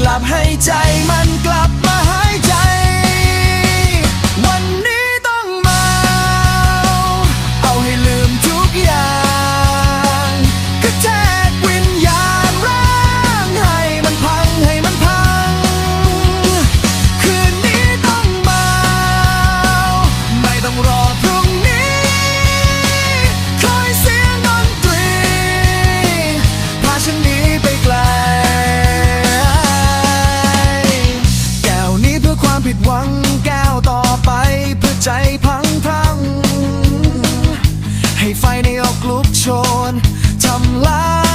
กลับให้ใจมันกลับมาหา ให้พังพัง ให้ไฟในออกลุกโชนทำลาย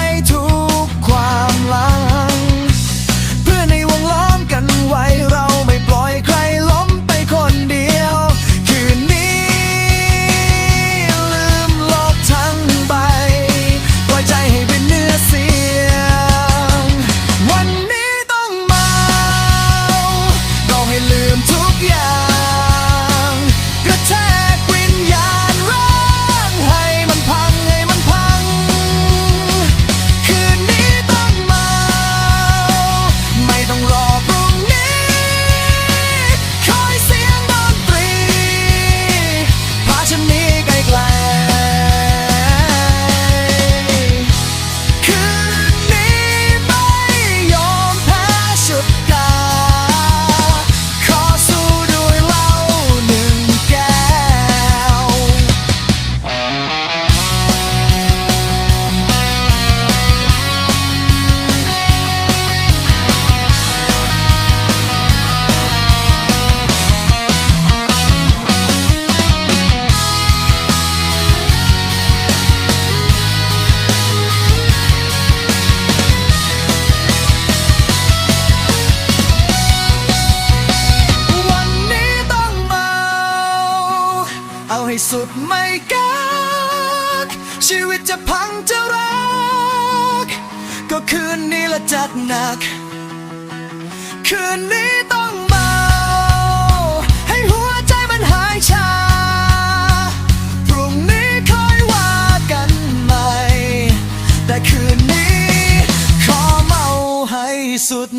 ไม่สุดไม่กักชีวิตจะพังจะรัก ก็คืนนี้ละจัดหนัก คืนนี้ต้องเมา ให้หัวใจมันหายชา พรุ่งนี้ค่อยว่ากันใหม่ แต่คืนนี้ขอเมาให้สุด